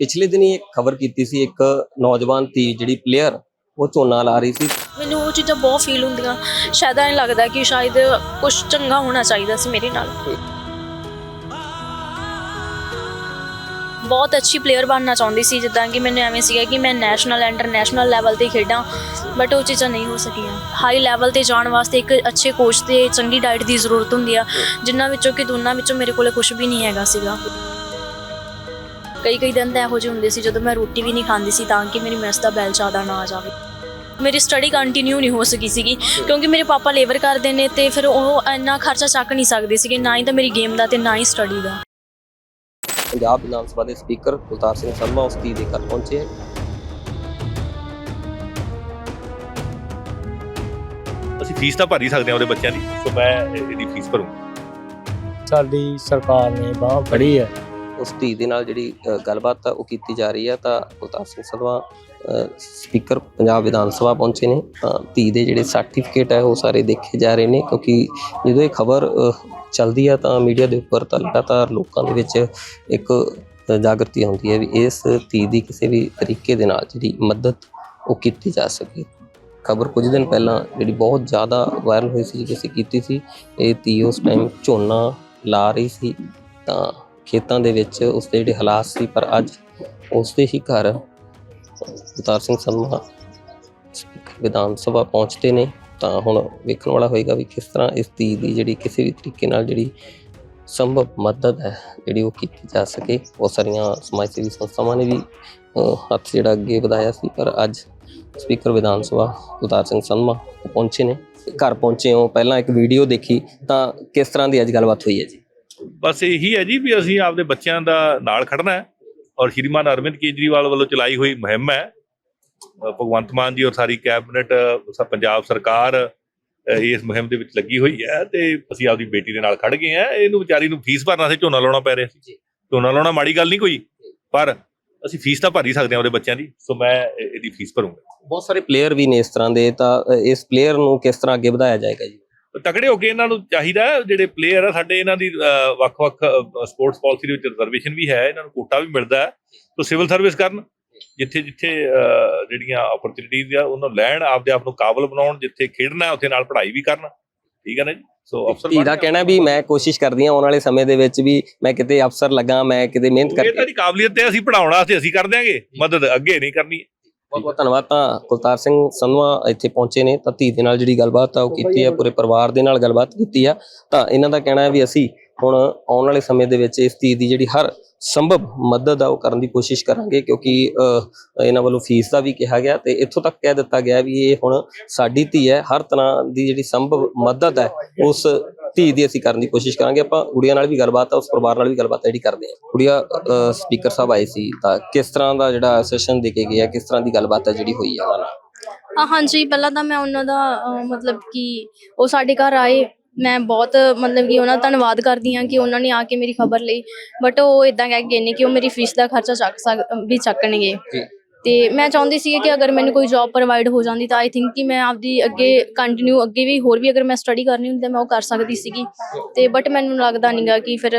ਪਿਛਲੇ ਦਿਨੀ ਇੱਕ ਖਬਰ ਕੀਤੀ ਸੀ, ਇੱਕ ਨੌਜਵਾਨ ਧੀ ਜਿਹੜੀ ਪਲੇਅਰ ਉਹ ਝੋਨਾ ਲਾ ਰਹੀ ਸੀ। ਮੈਨੂੰ ਉਹ ਚੀਜ਼ਾਂ ਬਹੁਤ ਫੀਲ ਹੁੰਦੀਆਂ। ਸ਼ਾਇਦ ਐਂ ਲੱਗਦਾ ਕਿ ਸ਼ਾਇਦ ਕੁਝ ਚੰਗਾ ਹੋਣਾ ਚਾਹੀਦਾ ਸੀ ਮੇਰੇ ਨਾਲ। ਬਹੁਤ ਅੱਛੀ ਪਲੇਅਰ ਬਣਨਾ ਚਾਹੁੰਦੀ ਸੀ, ਜਿੱਦਾਂ ਕਿ ਮੈਨੂੰ ਐਵੇਂ ਸੀਗਾ ਕਿ ਮੈਂ ਨੈਸ਼ਨਲ ਇੰਟਰਨੈਸ਼ਨਲ ਲੈਵਲ ਤੇ ਖੇਡਾਂ ਬਟ ਉਹ ਚੀਜ਼ਾਂ ਨਹੀਂ ਹੋ ਸਕੀਆਂ। ਹਾਈ ਲੈਵਲ ਤੇ ਜਾਣ ਵਾਸਤੇ ਇੱਕ ਅੱਛੇ ਕੋਚ ਤੇ ਚੰਗੀ ਡਾਈਟ ਦੀ ਜ਼ਰੂਰਤ ਹੁੰਦੀ ਆ ਜਿਨ੍ਹਾਂ ਵਿੱਚੋਂ ਕਿ ਦੋਨਾਂ ਵਿੱਚੋਂ ਮੇਰੇ ਕੋਲੇ ਕੁਝ ਵੀ ਨਹੀਂ ਹੈਗਾ ਸੀਗਾ। ਕਈ ਕਈ ਦਿਨ ਤਾਂ ਇਹੋ ਜਿਹੇ ਹੁੰਦੇ ਸੀ ਜਦੋਂ ਮੈਂ ਰੋਟੀ ਵੀ ਨਹੀਂ ਖਾਂਦੀ ਸੀ ਤਾਂ ਕਿ ਮੇਰੀ ਮੈਸ ਦਾ ਬੈਲ ਜ਼ਿਆਦਾ ਨਾ ਆ ਜਾਵੇ। ਮੇਰੀ ਸਟੱਡੀ ਕੰਟੀਨਿਊ ਨਹੀਂ ਹੋ ਸਕੀ ਸੀਗੀ ਕਿਉਂਕਿ ਮੇਰੇ ਪਾਪਾ ਲੇਬਰ ਕਰਦੇ ਨੇ ਤੇ ਫਿਰ ਉਹ ਇੰਨਾ ਖਰਚਾ ਚੱਕ ਨਹੀਂ ਸਕਦੇ ਸੀਗੇ ਨਾ ਹੀ ਤਾਂ ਮੇਰੀ ਗੇਮ ਦਾ ਤੇ ਨਾ ਹੀ ਸਟੱਡੀ ਦਾ। ਪੰਜਾਬ ਵਿਧਾਨ ਸਭਾ ਦੇ ਸਪੀਕਰ ਕੁਲਤਾਰ ਸਿੰਘ ਸੰਧਵਾ ਉਸ ਦੇ ਘਰ ਪਹੁੰਚੇ। ਅਸੀਂ ਫੀਸ ਤਾਂ ਭਰ ਹੀ ਸਕਦੇ ਹਾਂ ਉਹਦੇ ਬੱਚਿਆਂ ਦੀ ਸੋ ਮੈਂ ਇਹ- ਇਹਦੀ ਫੀਸ ਭਰੂੰਗਾ। ਸਾਡੀ ਸਰਕਾਰ ਨੇ ਬਾਹ ਫੜੀ ਹੈ। ਉਸ ਧੀ ਦੇ ਨਾਲ ਜਿਹੜੀ ਗੱਲਬਾਤ ਆ ਉਹ ਕੀਤੀ ਜਾ ਰਹੀ ਹੈ ਤਾਂ ਕੁਲਤਾਰ ਸਿੰਘ ਸੰਧਵਾ ਸਪੀਕਰ ਪੰਜਾਬ ਵਿਧਾਨ ਸਭਾ ਪਹੁੰਚੇ ਨੇ। ਤਾਂ ਧੀ ਦੇ ਜਿਹੜੇ ਸਰਟੀਫਿਕੇਟ ਹੈ ਉਹ ਸਾਰੇ ਦੇਖੇ ਜਾ ਰਹੇ ਨੇ ਕਿਉਂਕਿ ਜਦੋਂ ਇਹ ਖਬਰ ਚੱਲਦੀ ਆ ਤਾਂ ਮੀਡੀਆ ਦੇ ਉੱਪਰ ਤਾਂ ਲਗਾਤਾਰ ਲੋਕਾਂ ਦੇ ਵਿੱਚ ਇੱਕ ਅ, ਜਾਗਰਤੀ ਹੁੰਦੀ ਹੈ ਵੀ ਇਸ ਧੀ ਦੀ ਕਿਸੇ ਵੀ ਤਰੀਕੇ ਦੇ ਨਾਲ ਜਿਹੜੀ ਮਦਦ ਉਹ ਕੀਤੀ ਜਾ ਸਕੇ। ਖਬਰ ਕੁਝ ਦਿਨ ਪਹਿਲਾਂ ਜਿਹੜੀ ਬਹੁਤ ਜ਼ਿਆਦਾ ਵਾਇਰਲ ਹੋਈ ਸੀ ਜਿਹੜੀ ਅਸੀਂ ਕੀਤੀ ਸੀ ਇਹ ਧੀ ਉਸ ਟਾਈਮ ਝੋਨਾ ਲਾ ਰਹੀ ਸੀ ਤਾਂ ਖੇਤਾਂ ਦੇ ਵਿੱਚ ਉਸ ਦੇ ਜਿਹੜੇ ਹਾਲਾਤ ਸੀ, ਪਰ ਅੱਜ ਉਸ ਦੇ ਹੀ ਘਰ ਅਵਤਾਰ ਸਿੰਘ ਸੰਧਵਾ ਵਿਧਾਨ ਸਭਾ ਪਹੁੰਚਦੇ ਨੇ। ਤਾਂ ਹੁਣ ਵੇਖਣ ਵਾਲਾ ਹੋਏਗਾ ਵੀ ਕਿਸ ਤਰ੍ਹਾਂ ਇਸ ਧੀ ਦੀ ਜਿਹੜੀ ਕਿਸੇ ਵੀ ਤਰੀਕੇ ਨਾਲ ਜਿਹੜੀ ਸੰਭਵ ਮਦਦ ਹੈ, ਜਿਹੜੀ ਉਹ ਕੀਤੀ ਜਾ ਸਕੇ। ਬਹੁਤ ਸਾਰੀਆਂ ਸਮਾਜ ਸੇਵੀ ਸੰਸਥਾਵਾਂ ਨੇ ਵੀ ਹੱਥ ਜਿਹੜਾ ਅੱਗੇ ਵਧਾਇਆ ਸੀ, ਪਰ ਅੱਜ ਸਪੀਕਰ ਵਿਧਾਨ ਸਭਾ ਅਵਤਾਰ ਸਿੰਘ ਸੰਧਵਾ ਉਹ ਪਹੁੰਚੇ ਨੇ। ਘਰ ਪਹੁੰਚੇ ਹੋ, ਪਹਿਲਾਂ ਇੱਕ ਵੀਡੀਓ ਦੇਖੀ, ਤਾਂ ਕਿਸ ਤਰ੍ਹਾਂ ਦੀ ਅੱਜ ਗੱਲਬਾਤ ਹੋਈ ਹੈ ਜੀ? ਬਸ ਇਹੀ ਹੈ ਜੀ ਵੀ ਅਸੀਂ ਆਪਦੇ ਬੱਚਿਆਂ ਦਾ ਨਾਲ ਖੜਨਾ ਹੈ ਔਰ ਸ਼੍ਰੀਮਾਨ ਅਰਵਿੰਦ ਕੇਜਰੀਵਾਲ ਵੱਲੋਂ ਚਲਾਈ ਹੋਈ ਮੁਹਿੰਮ ਹੈ। ਭਗਵੰਤ ਮਾਨ ਜੀ ਔਰ ਸਾਰੀ ਕੈਬਨਿਟ ਪੰਜਾਬ ਸਰਕਾਰ ਇਸ ਮੁਹਿੰਮ ਦੇ ਵਿੱਚ ਲੱਗੀ ਹੋਈ ਹੈ ਤੇ ਅਸੀਂ ਆਪਦੀ ਬੇਟੀ ਦੇ ਨਾਲ ਖੜ ਗਏ ਆ ਇਹਨੂੰ ਵਿਚਾਰੀ ਨੂੰ ਫੀਸ ਭਰਨਾ ਸੀ ਝੋਨਾ ਲਾਉਣਾ ਪੈ ਰਿਹਾ ਸੀ। ਝੋਨਾ ਲਾਉਣਾ ਮਾੜੀ ਗੱਲ ਨਹੀਂ ਕੋਈ ਪਰ ਅਸੀਂ ਫੀਸ ਤਾਂ ਭਰ ਹੀ ਸਕਦੇ ਹਾਂ ਉਹਦੇ ਬੱਚਿਆਂ ਦੀ ਸੋ ਮੈਂ ਇਹ- ਇਹਦੀ ਫੀਸ ਭਰੂੰਗਾ। ਬਹੁਤ ਸਾਰੇ ਪਲੇਅਰ ਵੀ ਨੇ ਇਸ ਤਰ੍ਹਾਂ ਦੇ ਤਾਂ ਇਸ ਪਲੇਅਰ ਨੂੰ ਕਿਸ ਤਰ੍ਹਾਂ ਅੱਗੇ ਵਧਾਇਆ ਜਾਏਗਾ ਜੀ? ਤਕੜੇ ਹੋ ਕੇ ਇਹਨਾਂ ਨੂੰ ਚਾਹੀਦਾ ਹੈ, ਜਿਹੜੇ ਪਲੇਅਰ ਆ ਸਾਡੇ ਇਹਨਾਂ ਦੀ ਵੱਖ-ਵੱਖ ਸਪੋਰਟਸ ਪਾਲਿਸੀ ਦੇ ਵਿੱਚ ਰਿਜ਼ਰਵੇਸ਼ਨ ਵੀ ਹੈ ਇਹਨਾਂ ਨੂੰ ਕੋਟਾ ਵੀ ਮਿਲਦਾ ਹੈ। ਸੋ ਸਿਵਲ ਸਰਵਿਸ ਕਰਨ ਜਿੱਥੇ ਜਿੱਥੇ ਜਿਹੜੀਆਂ ਓਪਰਚੁਨਿਟੀਜ਼ ਆ ਉਹਨਾਂ ਨੂੰ ਲੈਣ ਆਪਦੇ ਆਪ ਨੂੰ ਕਾਬਲ ਬਣਾਉਣ ਜਿੱਥੇ ਖੇਡਣਾ ਉੱਥੇ ਨਾਲ ਪੜ੍ਹਾਈ ਵੀ ਕਰਨ। ਠੀਕ ਹੈ ਨਾ ਜੀ? ਸੋ ਅਫਸਰ ਧੀ ਦਾ ਕਹਿਣਾ ਵੀ ਮੈਂ ਕੋਸ਼ਿਸ਼ ਕਰਦੀ ਹਾਂ ਆਉਣ ਵਾਲੇ ਸਮੇਂ ਦੇ ਵਿੱਚ ਵੀ ਮੈਂ ਕਿਤੇ ਅਫਸਰ ਲੱਗਾ ਮੈਂ ਕਿਤੇ ਮਿਹਨਤ ਇਹ ਕਰਕੇ ਤਾਂ ਦੀ ਕਾਬਲੀਅਤ ਤੇ ਅਸੀਂ ਪੜਾਉਣਾ ਤੇ ਅਸੀਂ ਕਰ ਦਿਆਂਗੇ ਮਦਦ ਅੱਗੇ ਨਹੀਂ ਕਰਨੀ। ਬਹੁਤ ਬਹੁਤ ਧੰਨਵਾਦ ਤਾਂ ਕੁਲਤਾਰ ਸਿੰਘ ਸੰਧਵਾ ਇੱਥੇ ਪਹੁੰਚੇ ਨੇ ਤਾਂ ਧੀ ਦੇ ਨਾਲ ਜਿਹੜੀ ਗੱਲਬਾਤ ਆ ਉਹ ਕੀਤੀ ਹੈ ਪੂਰੇ ਪਰਿਵਾਰ ਦੇ ਨਾਲ ਗੱਲਬਾਤ ਕੀਤੀ ਆ। ਤਾਂ ਇਹਨਾਂ ਦਾ ਕਹਿਣਾ ਹੈ ਵੀ ਅਸੀਂ ਹੁਣ ਆਉਣ ਵਾਲੇ ਸਮੇਂ ਦੇ ਵਿੱਚ ਇਸ ਧੀ ਦੀ ਜਿਹੜੀ ਹਰ ਸੰਭਵ ਮਦਦ ਆ ਉਹ ਕਰਨ ਦੀ ਕੋਸ਼ਿਸ਼ ਕਰਾਂਗੇ ਕਿਉਂਕਿ ਇਹਨਾਂ ਵੱਲੋਂ ਫੀਸ ਦਾ ਵੀ ਕਿਹਾ ਗਿਆ ਤੇ ਇੱਥੋਂ ਤੱਕ ਕਹਿ ਦਿੱਤਾ ਗਿਆ ਵੀ ਇਹ ਹੁਣ ਸਾਡੀ ਧੀ ਹੈ ਹਰ ਤਰ੍ਹਾਂ ਦੀ ਜਿਹੜੀ ਸੰਭਵ ਮਦਦ ਹੈ ਉਸ ਧੀ ਦੀ ਅਸੀਂ ਕਰਨ ਦੀ ਕੋਸ਼ਿਸ਼ ਕਰਾਂਗੇ ਆਪਾਂ ਗੁੜੀਆ ਨਾਲ ਵੀ ਗੱਲਬਾਤ ਆ ਉਸ ਪਰਿਵਾਰ ਨਾਲ ਵੀ ਗੱਲਬਾਤ ਆ ਜਿਹੜੀ ਕਰਦੇ ਆ। ਗੁੜੀਆ ਸਪੀਕਰ ਸਾਹਿਬ ਆਏ ਸੀ ਤਾਂ ਕਿਸ ਤਰ੍ਹਾਂ ਦਾ ਜਿਹੜਾ ਸੈਸ਼ਨ ਦੇ ਕੇ ਗਏ ਆ ਕਿਸ ਤਰ੍ਹਾਂ ਦੀ ਗੱਲਬਾਤ ਹੈ ਜਿਹੜੀ ਹੋਈ ਆ ਉਹਨਾਂ ਨਾਲ? ਆ ਹਾਂਜੀ ਪਹਿਲਾਂ ਤਾਂ ਮੈਂ ਉਹਨਾਂ ਦਾ ਮਤਲਬ ਕਿ ਉਹ ਸਾਡੇ ਘਰ ਆਏ। ਮੈਂ ਬਹੁਤ ਮਤਲਬ ਕਿ ਉਹਨਾਂ ਦਾ ਧੰਨਵਾਦ ਕਰਦੀ ਹਾਂ ਕਿ ਉਹਨਾਂ ਨੇ ਆ ਕੇ ਮੇਰੀ ਖਬਰ ਲਈ। ਬਟ ਉਹ ਇਦਾਂ ਕਹਿ ਗਏ ਨੇ ਕਿ ਉਹ ਮੇਰੀ ਫੀਸ ਦਾ ਖਰਚਾ ਚੱਕ ਸਕ ਵੀ ਚੱਕਣਗੇ। ਤੇ ਮੈਂ ਚਾਹੁੰਦੀ ਸੀ ਕਿ ਅਗਰ ਮੈਨੂੰ ਕੋਈ ਜੌਬ ਪ੍ਰੋਵਾਈਡ ਹੋ ਜਾਂਦੀ ਤਾਂ ਆਈ ਥਿੰਕ ਕਿ ਮੈਂ ਆਪਦੀ ਅੱਗੇ ਕੰਟੀਨਿਊ ਅੱਗੇ ਵੀ ਹੋਰ ਵੀ ਅਗਰ ਮੈਂ ਸਟੱਡੀ ਕਰਨੀ ਹੁੰਦੀ ਤਾਂ ਮੈਂ ਉਹ ਕਰ ਸਕਦੀ ਸੀਗੀ। ਤੇ ਬਟ ਮੈਨੂੰ ਲੱਗਦਾ ਨਹੀਂਗਾ ਕਿ ਫਿਰ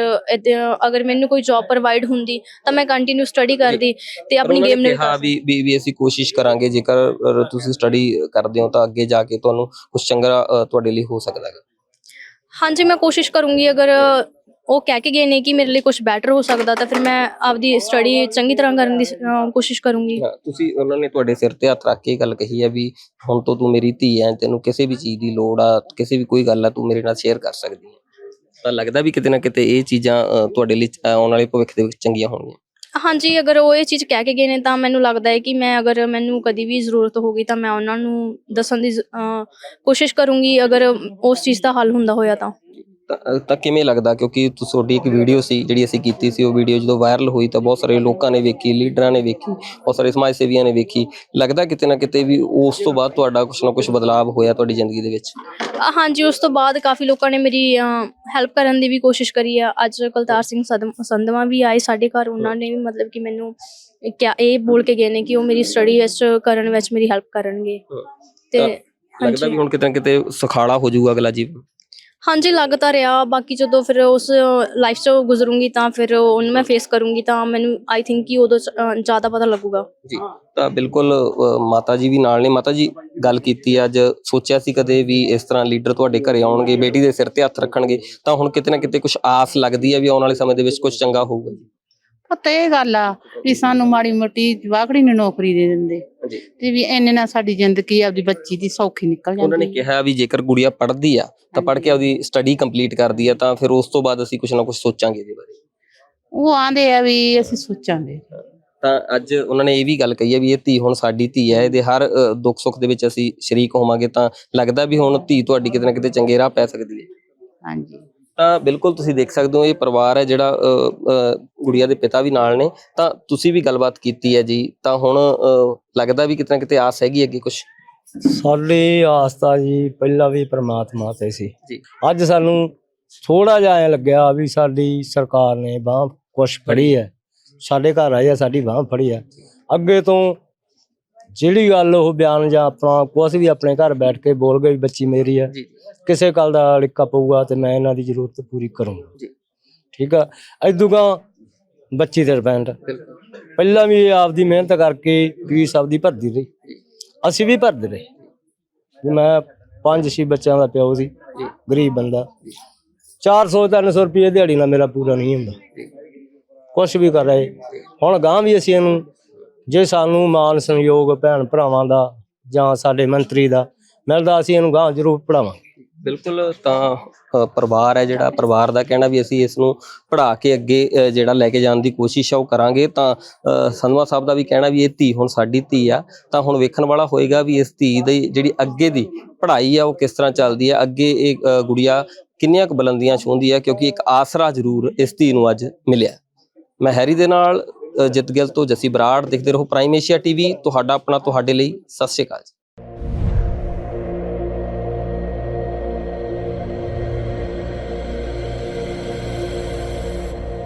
ਅਗਰ ਮੈਨੂੰ ਕੋਈ ਜੌਬ ਪ੍ਰੋਵਾਈਡ ਹੁੰਦੀ ਤਾਂ ਮੈਂ ਕੰਟੀਨਿਊ ਸਟੱਡੀ ਕਰਦੀ ਤੇ ਆਪਣੀ ਗੇਮ ਨੇ ਕਿਹਾ ਵੀ ਵੀ ਵੀ ਅਸੀਂ ਕੋਸ਼ਿਸ਼ ਕਰਾਂਗੇ ਜੇਕਰ ਤੁਸੀਂ ਸਟੱਡੀ ਕਰਦੇ ਹੋ ਤਾਂ ਅੱਗੇ ਜਾ ਕੇ ਤੁਹਾਨੂੰ ਕੁਝ ਚੰਗਾ ਤੁਹਾਡੇ ਲਈ ਹੋ ਸਕਦਾ ਹੈ ਹਾਂਜੀ ਮੈਂ ਕੋਸ਼ਿਸ਼ ਕਰੂੰਗੀ ਅਗਰ ਉਹ ਕਹਿ ਕੇ ਗਏ ਨੇ ਕਿ ਮੇਰੇ ਲਈ ਕੁਝ ਬੈਟਰ ਹੋ ਸਕਦਾ ਤਾਂ ਫਿਰ ਮੈਂ ਆਪਦੀ ਸਟੱਡੀ ਚੰਗੀ ਤਰ੍ਹਾਂ ਕਰਨ ਦੀ ਅਹ, ਕੋਸ਼ਿਸ਼ ਕਰੂੰਗੀ। ਹਾਂ, ਤੁਸੀਂ ਉਹਨਾਂ ਨੇ ਤੁਹਾਡੇ ਸਿਰ ਤੇ ਹੱਥ ਰੱਖ ਕੇ ਇਹ ਗੱਲ ਕਹੀ ਹੈ ਵੀ ਹੁਣ ਤੋਂ ਤੂੰ ਮੇਰੀ ਧੀ ਹੈ ਤੈਨੂੰ ਕਿਸੇ ਵੀ ਚੀਜ਼ ਦੀ ਲੋੜ ਆ ਕਿਸੇ ਵੀ ਕੋਈ ਗੱਲ ਆ ਤੂੰ ਮੇਰੇ ਨਾਲ ਸ਼ੇਅਰ ਕਰ ਸਕਦੀ ਹੈ ਤਾਂ ਲੱਗਦਾ ਵੀ ਕਿਤੇ ਨਾ ਕਿਤੇ ਇਹ ਚੀਜ਼ਾਂ ਅ, ਤੁਹਾਡੇ ਲਈ ਅ, ਆਉਣ ਵਾਲੇ ਭਵਿੱਖ ਦੇ ਵਿੱਚ ਚੰਗੀਆਂ ਹੋਣਗੀਆਂ। ਹਾਂਜੀ ਅਗਰ ਉਹ ਇਹ ਚੀਜ਼ ਕਹਿ ਕੇ ਗਏ ਨੇ ਤਾਂ ਮੈਨੂੰ ਲੱਗਦਾ ਹੈ ਕਿ ਮੈਂ ਅਗਰ ਮੈਨੂੰ ਕਦੀ ਵੀ ਜ਼ਰੂਰਤ ਹੋਗੀ ਤਾਂ ਮੈਂ ਉਹਨਾਂ ਨੂੰ ਦੱਸਣ ਦੀ ਜ਼- ਅਹ, ਕੋਸ਼ਿਸ਼ ਕਰੂੰਗੀ ਅਗਰ ਉਸ ਚੀਜ਼ ਦਾ ਹੱਲ ਹੁੰਦਾ ਹੋਇਆ ਤਾਂ। ਤਾਂ ਤਾਂ ਕਿਵੇਂ ਲੱਗਦਾ? ਕਿਉਂਕਿ ਤੁਹਾਡੀ ਇੱਕ ਵੀਡੀਓ ਸੀ ਜਿਹੜੀ ਅਸੀਂ ਕੀਤੀ ਸੀ ਉਹ ਵੀਡੀਓ ਜਦੋਂ ਵਾਇਰਲ ਹੋਈ ਤਾਂ ਬਹੁਤ ਸਾਰੇ ਲੋਕਾਂ ਨੇ ਵੇਖੀ ਲੀਡਰਾਂ ਨੇ ਵੇਖੀ ਬਹੁਤ ਸਾਰੇ ਸਮਾਜ ਸੇਵੀਆਂ ਨੇ ਵੇਖੀ। ਲੱਗਦਾ ਕਿਤੇ ਨਾ ਕਿਤੇ ਵੀ ਉਸ ਤੋਂ ਬਾਅਦ ਤੁਹਾਡਾ ਕੁਝ ਨਾ ਕੁਝ ਬਦਲਾਅ ਹੋਇਆ ਤੁਹਾਡੀ ਜ਼ਿੰਦਗੀ ਦੇ ਵਿੱਚ? ਹਾਂਜੀ ਉਸ ਤੋਂ ਬਾਅਦ ਕਾਫੀ ਲੋਕਾਂ ਨੇ ਮੇਰੀ ਹੈਲਪ ਕਰਨ ਦੀ ਵੀ ਕੋਸ਼ਿਸ਼ ਕਰੀ ਆ। ਅੱਜ ਕੁਲਤਾਰ ਸਿੰਘ ਸਦਮ- ਸੰਧਵਾ ਵੀ ਆਏ ਸਾਡੇ ਘਰ ਉਹਨਾਂ ਨੇ ਵੀ ਮਤਲਬ ਕਿ ਮੈਨੂੰ ਕਿਆ ਇਹ ਬੋਲ ਕੇ ਗਏ ਨੇ ਕਿ ਉਹ ਮੇਰੀ ਸਟੱਡੀ ਵਿੱਚ ਕਰਨ ਵਿੱਚ ਮੇਰੀ ਹੈਲਪ ਕਰਨਗੇ। ਤੇ ਲੱਗਦਾ ਵੀ ਹਾਂਜੀ। ਹੁਣ ਕਿਤੇ ਨਾ ਕਿਤੇ ਸੁਖਾਲਾ ਹੋ ਜਾਊਗਾ ਅਗਲਾ ਜੀਵਨ। ਹਾਂਜੀ ਲੱਗ ਰਿਹਾ। ਬਾਕੀ ਜਦੋਂ ਫਿਰ ਉਸ ਲਾਈਫ 'ਚੋਂ ਗੁਜ਼ਰੂੰਗੀ ਤਾਂ ਫਿਰ ਉਹਨੂੰ ਮੈਂ ਫੇਸ ਕਰੂੰਗੀ ਤਾਂ ਮੈਨੂੰ ਆਈ ਥਿੰਕ ਕਿ ਉਦੋਂ ਅ, ਜ਼ਿਆਦਾ ਪਤਾ ਲੱਗੂਗਾ। ਜੀ ਤਾਂ ਬਿਲਕੁਲ ਅ, ਮਾਤਾ ਜੀ ਵੀ ਨਾਲ ਨੇ। ਮਾਤਾ ਜੀ ਗੱਲ ਕੀਤੀ ਅੱਜ ਸੋਚਿਆ ਸੀ ਕਦੇ ਵੀ ਇਸ ਤਰ੍ਹਾਂ ਲੀਡਰ ਤੁਹਾਡੇ ਘਰੇ ਆਉਣਗੇ ਬੇਟੀ ਦੇ ਸਿਰ ਤੇ ਹੱਥ ਰੱਖਣਗੇ ਤਾਂ ਹੁਣ ਕਿਤੇ ਨਾ ਕਿਤੇ ਕੁਝ ਆਸ ਲੱਗਦੀ ਹੈ ਵੀ ਆਉਣ ਵਾਲੇ ਸਮੇਂ ਦੇ ਵਿੱਚ ਕੁਝ ਚੰਗਾ ਹੋਊਗਾ ਜੀ। ਪਤਾ ਇਹ ਗੱਲ ਆ ਵੀ ਸਾਨੂੰ ਮਾੜੀ ਮੋਟੀ ਜਵਾਕੜੀ ਨੂੰ ਨੌਕਰੀ ਦੇ ਦਿੰਦੇ। ਜੀ ਤੇ ਵੀ ਇੰਨੇ ਨਾਲ ਸਾਡੀ ਜ਼ਿੰਦਗੀ ਆਪਦੀ ਬੱਚੀ ਦੀ ਸੌਖੀ ਨਿਕਲ ਉਹਨਾਂ ਨੇ ਜਾਂਦੀ ਕਿਹਾ ਵੀ ਜੇਕਰ ਗੁੜੀਆ ਪੜ੍ਹਦੀ ਆ ਤਾਂ ਪੜ੍ਹ ਕੇ ਆਪਦੀ ਸਟੱਡੀ ਕੰਪਲੀਟ ਕਰਦੀ ਆ ਤਾਂ ਫਿਰ ਉਸ ਤੋਂ ਬਾਅਦ ਅਸੀਂ ਕੁਝ ਨਾ ਕੁਝ ਸੋਚਾਂਗੇ ਇਹਦੇ ਬਾਰੇ। ਉਹ ਆਂਦੇ ਆ ਵੀ ਅਸੀਂ ਸੋਚਾਂਗੇ। ਤਾਂ ਅੱਜ ਉਹਨਾਂ ਨੇ ਇਹ ਵੀ ਗੱਲ ਕਹੀ ਹੈ ਵੀ ਇਹ ਧੀ ਹੁਣ ਸਾਡੀ ਧੀ ਹੈ ਇਹਦੇ ਹਰ ਦੁੱਖ ਸੁੱਖ ਦੇ ਵਿੱਚ ਅਸੀਂ ਸ਼ਰੀਕ ਹੋਵਾਂਗੇ ਤਾਂ ਲੱਗਦਾ ਵੀ ਹੁਣ ਧੀ ਤੁਹਾਡੀ ਕਿਤੇ ਨਾ ਕਿਤੇ ਚੰਗੇ ਰਾਹ ਪੈ ਸਕਦੀ ਹੈ। ਹਾਂਜੀ। ਤਾਂ ਬਿਲਕੁਲ ਤੁਸੀਂ ਦੇਖ ਸਕਦੇ ਹੋ ਇਹ ਪਰਿਵਾਰ ਹੈ ਜਿਹੜਾ ਗੁੜੀਆ ਦੇ ਪਿਤਾ ਵੀ ਨਾਲ ਨੇ। ਤਾਂ ਤੁਸੀਂ ਵੀ ਗੱਲਬਾਤ ਕੀਤੀ ਹੈ ਜੀ। ਤਾਂ ਹੁਣ ਲੱਗਦਾ ਵੀ ਕਿਤੇ ਨਾ ਕਿਤੇ ਆਸ ਹੈਗੀ ਅੱਗੇ ਕੁਝ ਸਾਡੀ ਆਸਤਾ ਜੀ ਪਹਿਲਾਂ ਵੀ ਪ੍ਰਮਾਤਮਾ ਤੇ ਸੀ। ਅੱਜ ਸਾਨੂੰ ਥੋੜਾ ਜਿਹਾ ਐ ਲੱਗਿਆ ਵੀ ਸਾਡੀ ਸਰਕਾਰ ਨੇ ਬਾਹ ਕੁਛ ਫੜੀ ਹੈ। ਸਾਡੇ ਘਰ ਆਈ ਆ ਸਾਡੀ ਬਾਹ ਫੜੀ ਹੈ। ਅੱਗੇ ਤੋਂ ਜਿਹੜੀ ਗੱਲ ਉਹ ਬਿਆਨ ਜਾਂ ਆਪਣਾ ਕੁਛ ਵੀ ਆਪਣੇ ਘਰ ਬੈਠ ਕੇ ਬੋਲ ਗਈ ਬੱਚੀ ਮੇਰੀ ਹੈ ਕਿਸੇ ਗੱਲ ਦਾ ਲਿੱਕਾ ਪਊਗਾ ਤੇ ਮੈਂ ਇਹਨਾਂ ਦੀ ਜ਼ਰੂਰਤ ਪੂਰੀ ਕਰੂੰਗਾ। ਠੀਕ ਆ? ਇਦੂਗਾ ਬੱਚੀ ਤੇ ਡਿਪੈਂਡ ਪਹਿਲਾਂ ਵੀ ਆਪਦੀ ਮਿਹਨਤ ਕਰਕੇ ਫੀਸ ਆਪਦੀ ਭਰਦੀ ਰਹੀ। ਅਸੀਂ ਵੀ ਭਰਦੇ ਰਹੇ। ਮੈਂ ਪੰਜ ਛੇ ਬੱਚਿਆਂ ਦਾ ਪਿਓ ਸੀ। ਗਰੀਬ ਬੰਦਾ। 400 300 ਰੁਪਏ ਦਿਹਾੜੀ ਨਾਲ ਮੇਰਾ ਪੂਰਾ ਨਹੀਂ ਹੁੰਦਾ। ਕੁਛ ਵੀ ਕਰ ਰਹੇ। ਹੁਣ ਗਾਂ ਵੀ ਅਸੀਂ ਇਹਨੂੰ ਜੇ ਸਾਨੂੰ ਮਾਨ ਸੰਯੋਗ ਭੈਣ ਭਰਾਵਾਂ ਦਾ ਜਾਂ ਸਾਡੇ ਮੰਤਰੀ ਦਾ ਮਿਲਦਾ ਅਸੀਂ ਇਹਨੂੰ ਗਾਂ ਜ਼ਰੂਰ ਪੜਾਵਾਂਗੇ ਬਿਲਕੁਲ ਤਾਂ ਅ, ਪਰਿਵਾਰ ਹੈ ਜਿਹੜਾ ਪਰਿਵਾਰ ਦਾ ਕਹਿਣਾ ਵੀ ਅਸੀਂ ਇਸ ਨੂੰ ਪੜ੍ਹਾ ਕੇ ਅੱਗੇ ਅ, ਜਿਹੜਾ ਲੈ ਕੇ ਜਾਣ ਦੀ ਕੋਸ਼ਿਸ਼ ਆ ਉਹ ਕਰਾਂਗੇ। ਤਾਂ ਅ, ਸੰਧਵਾ ਸਾਹਿਬ ਦਾ ਵੀ ਕਹਿਣਾ ਵੀ ਇਹ ਧੀ ਹੁਣ ਸਾਡੀ ਧੀ ਆ ਤਾਂ ਹੁਣ ਵੇਖਣ ਵਾਲਾ ਹੋਏਗਾ ਵੀ ਇਸ ਧੀ ਦੀ ਜਿਹੜੀ ਅੱਗੇ ਦੀ ਪੜ੍ਹਾਈ ਆ ਉਹ ਕਿਸ ਤਰ੍ਹਾਂ ਚੱਲਦੀ ਆ। ਅੱਗੇ ਇਹ ਅ, ਗੁੜੀਆ ਕਿੰਨੀਆਂ ਕੁ ਬੁਲੰਦੀਆਂ ਛੂੰਹਦੀ ਆ ਕਿਉਂਕਿ ਇੱਕ ਆਸਰਾ ਜ਼ਰੂਰ ਇਸ ਧੀ ਨੂੰ ਅੱਜ ਮਿਲਿਆ। ਮੈਂ ਹੈਰੀ ਦੇ ਨਾਲ ਜਿੱਤ ਗਿੱਲ ਤੋਂ ਜੱਸੀ ਬਰਾੜ, ਦੇਖਦੇ ਰਹੋ ਪ੍ਰਾਈਮ ਏਸ਼ੀਆ ਟੀਵੀ ਤੁਹਾਡਾ ਆਪਣਾ ਤੁਹਾਡੇ ਲਈ, ਸਤਿ ਸ਼੍ਰੀ ਅਕਾਲ ਜੀ।